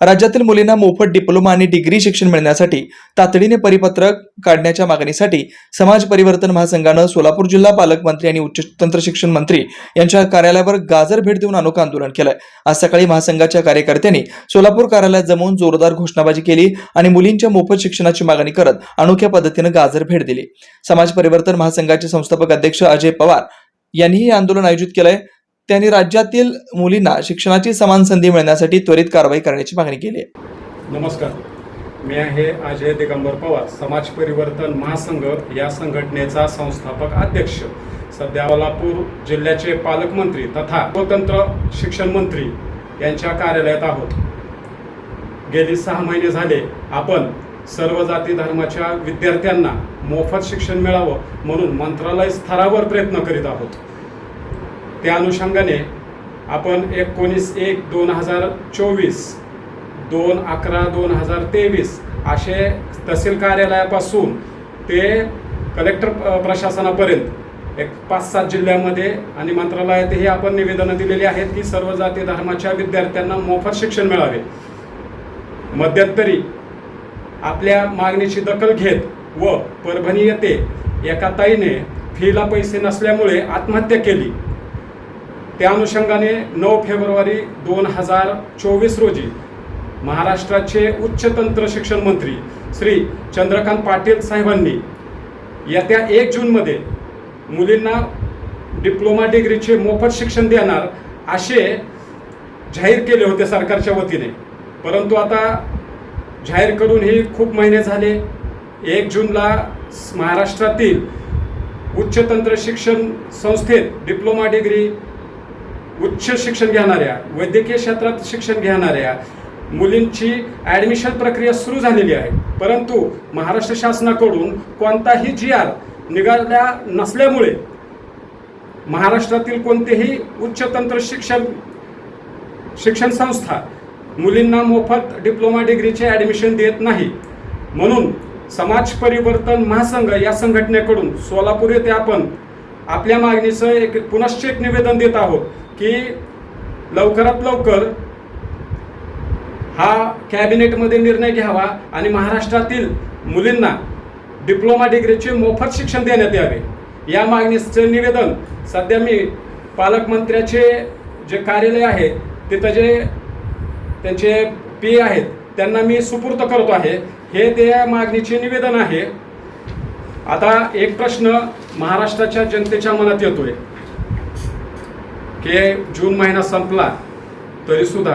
राज्यातील मुलींना मोफत डिप्लोमा आणि डिग्री शिक्षण मिळण्यासाठी तातडीने परिपत्रक काढण्याच्या मागणीसाठी समाज परिवर्तन महासंघानं सोलापूर जिल्हा पालकमंत्री आणि उच्च तंत्र शिक्षण मंत्री यांच्या कार्यालयावर गाजर भेट देऊन अनोखं आंदोलन केलं आज सकाळी महासंघाच्या कार्यकर्त्यांनी सोलापूर कार्यालयात जमवून जोरदार घोषणाबाजी केली आणि मुलींच्या मोफत शिक्षणाची मागणी करत अनोख्या पद्धतीनं गाजर भेट दिली. समाज परिवर्तन महासंघाचे संस्थापक अध्यक्ष अजय पवार यांनीही आंदोलन आयोजित केलंय. त्यांनी राज्यातील मुलींना शिक्षणाची समान संधी मिळण्यासाठी त्वरित कारवाई करण्याची मागणी केली आहे. नमस्कार. मी आहे अजय दिगंबर पवार समाज परिवर्तन महासंघ या संघटनेचा संस्थापक अध्यक्ष. सध्या कोल्हापूर जिल्ह्याचे पालकमंत्री तथा स्वतंत्र शिक्षण मंत्री यांच्या कार्यालयात आहोत. गेली सहा महिने झाले आपण सर्व जाती धर्माच्या विद्यार्थ्यांना मोफत शिक्षण मिळावं म्हणून मंत्रालय स्तरावर प्रयत्न करीत आहोत. त्या अनुषंगाने आपण एकोणीस एक दोन हजार चोवीस दोन अकरा दोन हजार तेवीस असे तहसील कार्यालयापासून ते कलेक्टर प्रशासनापर्यंत एक पाच सात जिल्ह्यामध्ये आणि मंत्रालयातही आपण निवेदनं दिलेली आहेत की सर्व जाती धर्माच्या विद्यार्थ्यांना मोफत शिक्षण मिळावे. मध्यंतरी आपल्या मागणीची दखल घेत व परभणी येथे एका ताईने फीला पैसे नसल्यामुळे आत्महत्या केली. त्या अनुषंगाने नऊ फेब्रुवारी दोन हजार चोवीस रोजी महाराष्ट्राचे उच्च तंत्र शिक्षण मंत्री श्री चंद्रकांत पाटील साहेबांनी येत्या एक जूनमध्ये मुलींना डिप्लोमा डिग्रीचे मोफत शिक्षण देणार असे जाहीर केले होते सरकारच्या वतीने. परंतु आता जाहीर करून ही खूप महिने झाले. एक जूनला महाराष्ट्रातील उच्च तंत्र शिक्षण संस्थेत डिप्लोमा डिग्री उच्च शिक्षण घेणाऱ्या वैद्यकीय क्षेत्रात शिक्षण घेणाऱ्या मुलींची ॲडमिशन प्रक्रिया सुरू झालेली आहे. परंतु महाराष्ट्र शासनाकडून कोणताही जी आर निघाल्या नसल्यामुळे महाराष्ट्रातील कोणतेही उच्च तंत्र शिक्षण शिक्षण संस्था मुलींना मोफत डिप्लोमा डिग्रीचे ॲडमिशन देत नाही. म्हणून समाज परिवर्तन महासंघ या संघटनेकडून सोलापूर येथे आपण आपल्या मागणीचं एक पुनश्च एक निवेदन देत आहोत की लवकरात लवकर हा कॅबिनेटमध्ये निर्णय घ्यावा आणि महाराष्ट्रातील मुलींना डिप्लोमा डिग्रीचे मोफत शिक्षण देण्यात यावे. या मागणीचं निवेदन सध्या मी पालकमंत्र्याचे जे कार्यालय आहे तिथं जे त्यांचे पी आहेत त्यांना मी सुपूर्त करतो आहे. हे त्या मागणीचे निवेदन आहे. आता एक प्रश्न महाराष्ट्राच्या जनतेच्या मनात येतोय. की जून महिना संपला तरीसुद्धा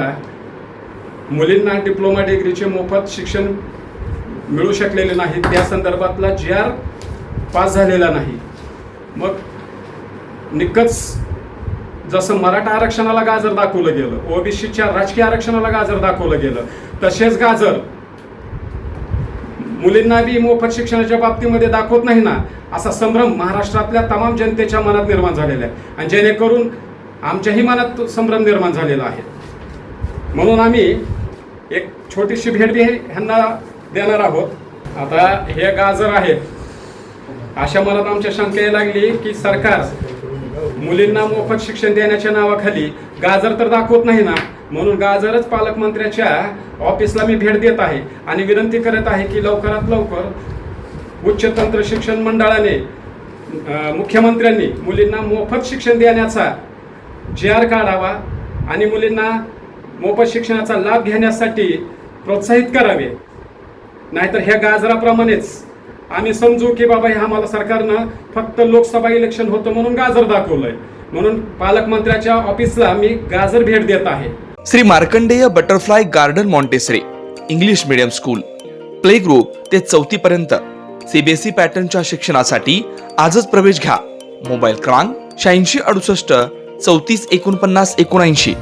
मुलींना डिप्लोमा डिग्रीचे मोफत शिक्षण मिळू शकलेले नाही. त्या संदर्भातला जी आर पास झालेला नाही. मग निकच जसं मराठा आरक्षणाला गाजर दाखवलं गेलं ओबीसीच्या राजकीय आरक्षणाला गाजर दाखवलं गेलं तसेच गाजर मुलींना बी मोफत शिक्षणाच्या बाबतीमध्ये दाखवत नाही ना असा संभ्रम महाराष्ट्रातल्या तमाम जनतेच्या मनात निर्माण झालेला आहे. आणि जेणेकरून आमच्याही मनात संभ्रम निर्माण झालेला आहे. म्हणून आम्ही एक छोटीशी भेट बी ह्यांना देणार आहोत. आता हे गाजर आहेत. अशा मनात आमच्या शंका लागली की सरकार मुलींना मोफत शिक्षण देण्याच्या नावाखाली गाजर तर दाखवत नाही ना? म्हणून गाजरच पालकमंत्र्याच्या ऑफिसला मी भेट देत आहे आणि विनंती करत आहे की लवकरात लवकर उच्च तंत्र शिक्षण मंडळाने मुख्यमंत्र्यांनी मुलींना मोफत शिक्षण देण्याचा जी आर काढावा आणि मुलींना मोफत शिक्षणाचा लाभ घेण्यासाठी प्रोत्साहित करावे. नाहीतर ह्या गाजराप्रमाणेच आम्ही समजू की बाबा हे आम्हाला सरकारनं फक्त लोकसभा इलेक्शन होतं म्हणून गाजर दाखवलंय. म्हणून पालकमंत्र्याच्या ऑफिसला मी गाजर भेट देत आहे. Shri Markandey butterfly garden Montessori English medium school. Play group ते चौथी पर्यंत. सीबीएसई पॅटर्नच्या शिक्षणासाठी आजच प्रवेश घ्या. मोबाईल क्रमांक शहाऐंशी अडुसष्ट चौतीस एकोणपन्नास एकोणऐंशी.